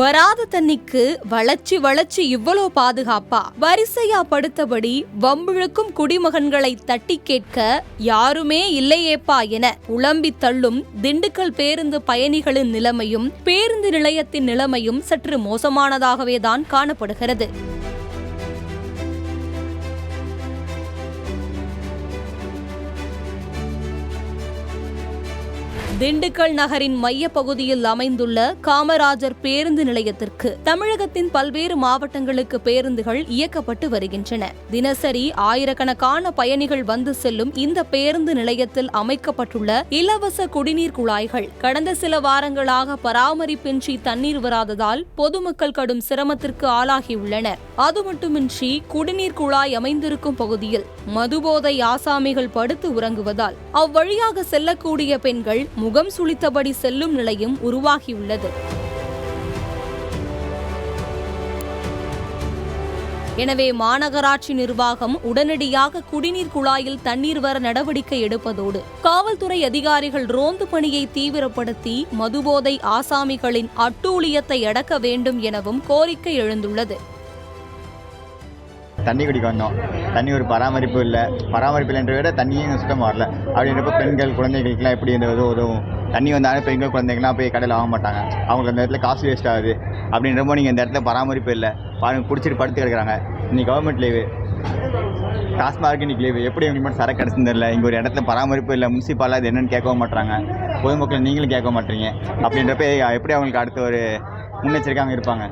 வராத தண்ணிக்கு வளர்ச்சி வளர்ச்சி இவ்வளோ பாதுகாப்பா? வரிசையா படுத்தபடி வம்பிழுக்கும் குடிமகன்களை தட்டி கேட்க யாருமே இல்லையேப்பா என உளம்பி தள்ளும் திண்டுக்கல் பேருந்து பயணிகளின் நிலைமையும் பேருந்து நிலையத்தின் நிலைமையும் சற்று மோசமானதாகவே தான் காணப்படுகிறது. திண்டுக்கல் நகரின் மைய பகுதியில் அமைந்துள்ள காமராஜர் பேருந்து நிலையத்திற்கு தமிழகத்தின் பல்வேறு மாவட்டங்களுக்கு பேருந்துகள் இயக்கப்பட்டு வருகின்றன. தினசரி ஆயிரக்கணக்கான பயணிகள் வந்து செல்லும் இந்த பேருந்து நிலையத்தில் அமைக்கப்பட்டுள்ள இலவச குடிநீர் குழாய்கள் கடந்த சில வாரங்களாக பராமரிப்பின்றி தண்ணீர் வராததால் பொதுமக்கள் கடும் சிரமத்திற்கு ஆளாகியுள்ளனர். அது மட்டுமின்றி குடிநீர் குழாய் அமைந்திருக்கும் பகுதியில் மதுபோதை ஆசாமிகள் படுத்து உறங்குவதால் அவ்வழியாக செல்லக்கூடிய பெண்கள் முகம் சுளித்தபடி செல்லும் நிலையும் உருவாகியுள்ளது. எனவே மாநகராட்சி நிர்வாகம் உடனடியாக குடிநீர் குழாயில் தண்ணீர் வர நடவடிக்கை எடுப்பதோடு காவல்துறை அதிகாரிகள் ரோந்து பணியை தீவிரப்படுத்தி மதுபோதை ஆசாமிகளின் அட்டூழியத்தை அடக்க வேண்டும் எனவும் கோரிக்கை எழுந்துள்ளது. தண்ணி குடிக்க வந்தோம். தண்ணி ஒரு பராமரிப்பு இல்லை. பராமரிப்பு இல்லைன்ற விட தண்ணியும் சுத்தமாக வரல. அப்படின்றப்ப பெண்கள் குழந்தைகளுக்குலாம் எப்படி இந்த இது உதவும்? தண்ணி வந்தாலும் பெண்கள் குழந்தைங்களாம் போய் கடையில் வாங்க மாட்டாங்க. அவங்களுக்கு அந்த இடத்துல காசு வேஸ்ட் ஆகுது. அப்படின்றப்போ நீங்கள் இந்த இடத்துல பராமரிப்பு இல்லை. பாருங்க குடிச்சிட்டு படுத்து கிடக்குறாங்க. இன்னைக்கு கவர்மெண்ட் லீவு டாஸ்மார்க் இன்னைக்கு லீவு எப்படி உங்களுக்கு மட்டும் சரக்கு கிடச்சுன்னு தெரியல. இங்கே ஒரு இடத்துல பராமரிப்பு இல்லை. முனிசிபாலாக அது என்னென்னு கேட்கவும் மாட்டுறாங்க பொதுமக்கள் நீங்களும் கேட்க மாட்டீங்க அப்படின்றப்ப எப்படி அவங்களுக்கு அடுத்த ஒரு முன்னெச்சரிக்கையாக இருப்பாங்க?